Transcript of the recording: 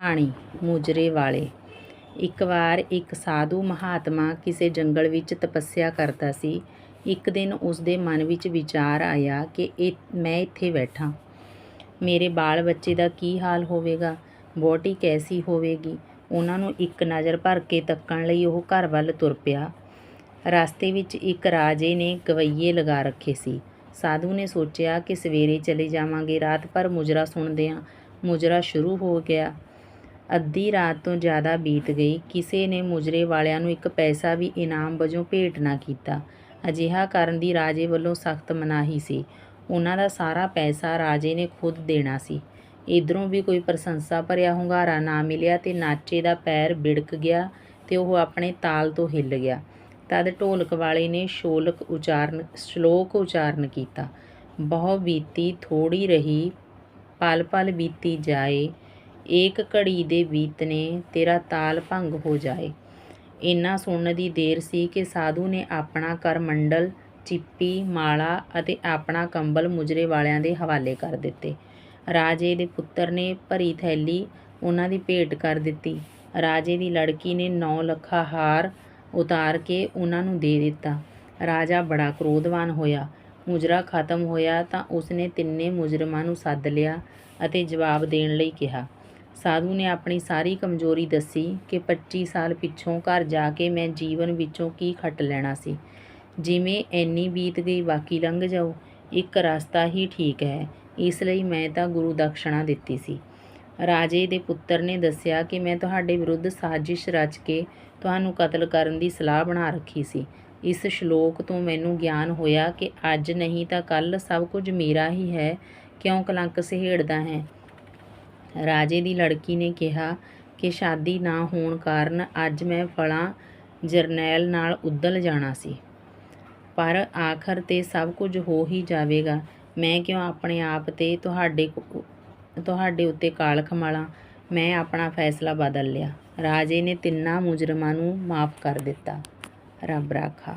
ਕਹਾਣੀ ਮੁਜਰੇ ਵਾਲੇ। ਇੱਕ ਵਾਰ ਇੱਕ ਸਾਧੂ ਮਹਾਤਮਾ ਕਿਸੇ ਜੰਗਲ ਵਿੱਚ ਤਪੱਸਿਆ ਕਰਦਾ ਸੀ। ਇੱਕ ਦਿਨ ਉਸ ਦੇ ਮਨ ਵਿੱਚ ਵਿਚਾਰ ਆਇਆ ਕਿ ਇਹ, ਮੈਂ ਇੱਥੇ ਬੈਠਾਂ। ਮੇਰੇ ਬਾਲ ਬੱਚੇ ਦਾ ਕੀ ਹਾਲ ਹੋਵੇਗਾ? ਵਹੁਟੀ ਕੈਸੀ ਹੋਵੇਗੀ? ਉਹਨਾਂ ਨੂੰ ਇੱਕ ਨਜ਼ਰ ਭਰ ਕੇ ਤੱਕਣ ਲਈ ਉਹ ਘਰ ਵੱਲ ਤੁਰ ਪਿਆ। ਰਸਤੇ ਵਿੱਚ ਇੱਕ ਰਾਜੇ ਨੇ ਗਵੱਈਏ ਲਗਾ ਰੱਖੇ ਸੀ। ਸਾਧੂ ਨੇ ਸੋਚਿਆ ਕਿ ਸਵੇਰੇ ਚਲੇ ਜਾਵਾਂਗੇ, ਰਾਤ ਭਰ ਮੁਜਰਾ ਸੁਣਦਿਆਂ ਮੁਜਰਾ ਸ਼ੁਰੂ ਹੋ ਗਿਆ। ਅੱਧੀ ਰਾਤ ਤੋਂ ਜ਼ਿਆਦਾ ਬੀਤ ਗਈ। ਕਿਸੇ ਨੇ ਮੁਜਰੇ ਵਾਲਿਆਂ ਨੂੰ ਇੱਕ ਪੈਸਾ ਵੀ ਇਨਾਮ ਵਜੋਂ ਭੇਟ ਨਾ ਕੀਤਾ। ਅਜਿਹਾ ਕਰਨ ਦੀ ਰਾਜੇ ਵੱਲੋਂ ਸਖਤ ਮਨਾਹੀ ਸੀ। ਉਹਨਾਂ ਦਾ ਸਾਰਾ ਪੈਸਾ ਰਾਜੇ ਨੇ ਖੁਦ ਦੇਣਾ ਸੀ। ਇਧਰੋਂ ਵੀ ਕੋਈ ਪ੍ਰਸ਼ੰਸਾ ਭਰਿਆ ਹੁੰਗਾਰਾ ਨਾ ਮਿਲਿਆ ਤੇ ਨਾਚੇ ਦਾ ਪੈਰ ਬਿੜਕ ਗਿਆ ਤੇ ਉਹ ਆਪਣੇ ਤਾਲ ਤੋਂ ਹਿੱਲ ਗਿਆ। ਤਦ ਢੋਲਕ ਵਾਲੇ ਨੇ ਸ਼ੋਲਕ ਉਚਾਰਨ, ਸ਼ਲੋਕ ਉਚਾਰਨ ਕੀਤਾ। ਬਹੁ ਬੀਤੀ ਥੋੜੀ ਰਹੀ ਪਲ ਪਲ ਬੀਤੀ ਜਾਏ ਏਕ ਘੜੀ ਦੇ ਬੀਤਨੇ ਤੇਰਾ ਤਾਲ ਭੰਗ ਹੋ ਜਾਏ। ਇੰਨਾ ਸੁਣਨ ਦੀ ਦੇਰ ਸੀ ਕਿ ਸਾਧੂ ਨੇ ਆਪਣਾ ਕਰ ਮੰਡਲ, ਚਿੱਪੀ, ਮਾਲਾ ਅਤੇ ਆਪਣਾ ਕੰਬਲ ਮੁਜਰੇ ਵਾਲਿਆਂ ਦੇ ਹਵਾਲੇ ਕਰ ਦਿੱਤੇ। ਰਾਜੇ ਦੇ ਪੁੱਤਰ ਨੇ ਭਰੀ ਥੈਲੀ ਉਹਨਾਂ ਦੀ ਭੇਟ ਕਰ ਦਿੱਤੀ। ਰਾਜੇ ਦੀ ਲੜਕੀ ਨੇ 9 ਲੱਖਾ ਹਾਰ ਉਤਾਰ ਕੇ ਉਹਨਾਂ ਨੂੰ ਦੇ ਦਿੱਤਾ। ਰਾਜਾ ਬੜਾ ਕ੍ਰੋਧਵਾਨ ਹੋਇਆ। ਮੁਜਰਾ ਖਤਮ ਹੋਇਆ ਤਾਂ ਉਸਨੇ ਤਿੰਨੇ ਮੁਜਰਮਾਂ ਨੂੰ ਸੱਦ ਲਿਆ ਅਤੇ ਜਵਾਬ ਦੇਣ ਲਈ ਕਿਹਾ ਸਾਧੂ ਨੇ ਆਪਣੀ ਸਾਰੀ ਕਮਜ਼ੋਰੀ ਦੱਸੀ ਕਿ 25 ਸਾਲ ਪਿੱਛੋਂ ਘਰ ਜਾ ਕੇ ਮੈਂ ਜੀਵਨ ਵਿੱਚੋਂ ਕੀ ਖੱਟ ਲੈਣਾ ਸੀ। ਜਿਵੇਂ ਐਨੀ ਬੀਤ ਗਈ ਬਾਕੀ ਲੰਘ ਜਾਓ, ਇੱਕ ਰਸਤਾ ਹੀ ਠੀਕ ਹੈ। ਇਸ ਲਈ ਮੈਂ ਤਾਂ ਗੁਰੂ ਦਕਸ਼ਣਾ ਦਿੱਤੀ ਸੀ। ਰਾਜੇ ਦੇ ਪੁੱਤਰ ਨੇ ਦੱਸਿਆ ਕਿ ਮੈਂ ਤੁਹਾਡੇ ਵਿਰੁੱਧ ਸਾਜ਼ਿਸ਼ ਰਚ ਕੇ ਤੁਹਾਨੂੰ ਕਤਲ ਕਰਨ ਦੀ ਸਲਾਹ ਬਣਾ ਰੱਖੀ ਸੀ। ਇਸ ਸ਼ਲੋਕ ਤੋਂ ਮੈਨੂੰ ਗਿਆਨ ਹੋਇਆ ਕਿ ਅੱਜ ਨਹੀਂ ਤਾਂ ਕੱਲ ਸਭ ਕੁਝ ਮੇਰਾ ਹੀ ਹੈ। ਕਿਉਂ ਕਲੰਕ ਸਹੇੜਦਾ ਹੈ? ਰਾਜੇ ਦੀ ਲੜਕੀ ਨੇ ਕਿਹਾ ਕਿ ਸ਼ਾਦੀ ਨਾ ਹੋਣ ਕਾਰਨ ਅੱਜ ਮੈਂ ਫਲਾਂ ਜਰਨੈਲ ਨਾਲ ਉਦਲ ਜਾਣਾ ਸੀ। ਪਰ ਆਖਰ ਤੇ ਸਭ ਕੁਝ ਹੋ ਹੀ ਜਾਵੇਗਾ। ਮੈਂ ਕਿਉਂ ਆਪਣੇ ਆਪ ਤੇ ਤੁਹਾਡੇ ਤੁਹਾਡੇ ਉੱਤੇ ਕਾਲ ਖਮਾਲਾਂ ਮੈਂ ਆਪਣਾ ਫੈਸਲਾ ਬਦਲ ਲਿਆ। ਰਾਜੇ ਨੇ ਤਿੰਨਾਂ ਮੁਜਰਮਾਂ ਨੂੰ ਮਾਫ ਕਰ ਦਿੱਤਾ। ਰੱਬ ਰਾਖਾ।